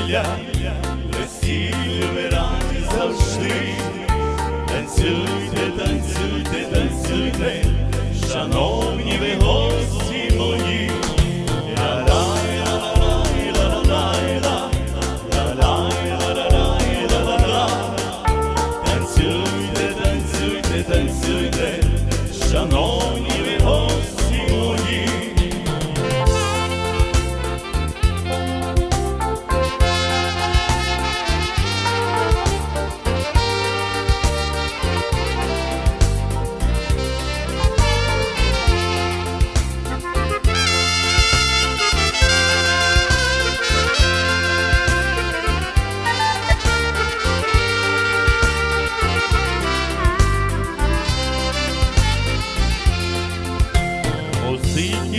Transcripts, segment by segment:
весілля, весілля раді завжди. Танцюйте, танцюйте, танцюйте, шановні ви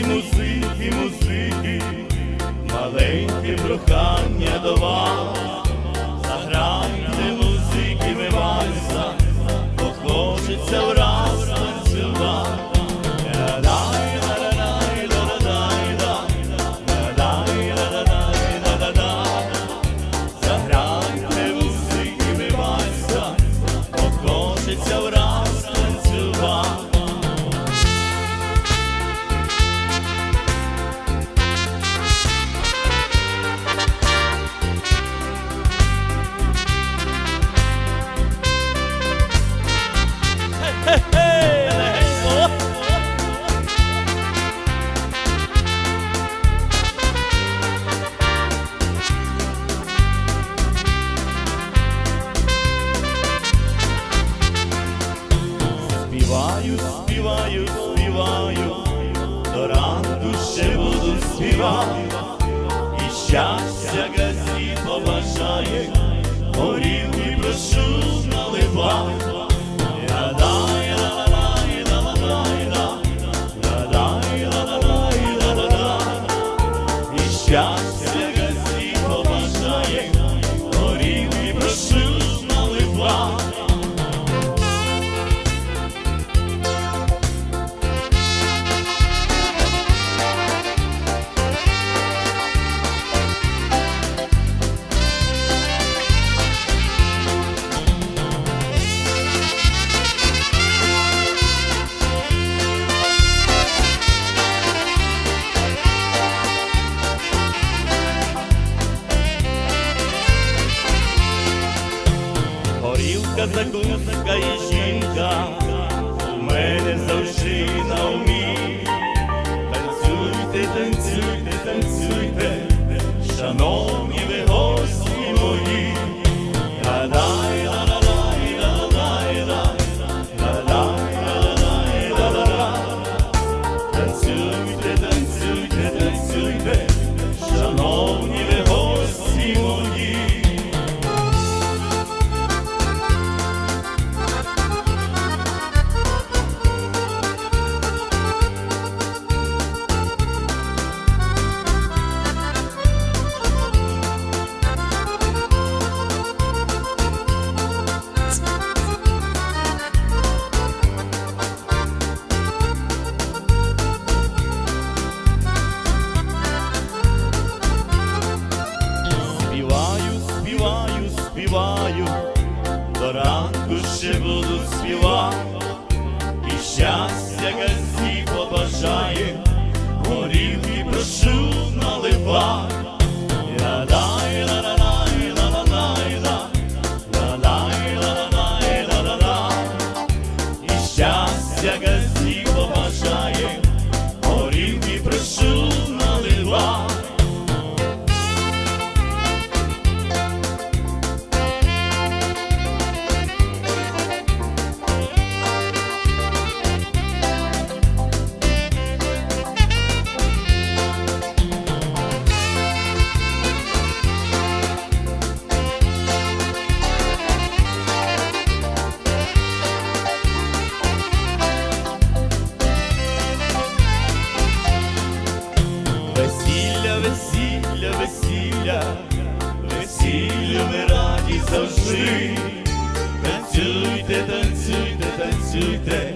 Музики, музики, маленьке прохання до вас. Співаю, співаю, співаю, до ранку ще буду співати, і щастя газі побажає, горілки прошу наливати. Ля-лай, горілка, закуска і жінка, у мене завжди на умі. Танцюйте, танцюйте, танцюйте, шановні ви ранку ще буду співати, і щастя завжди. Танцюйте, танцюйте, танцюйте.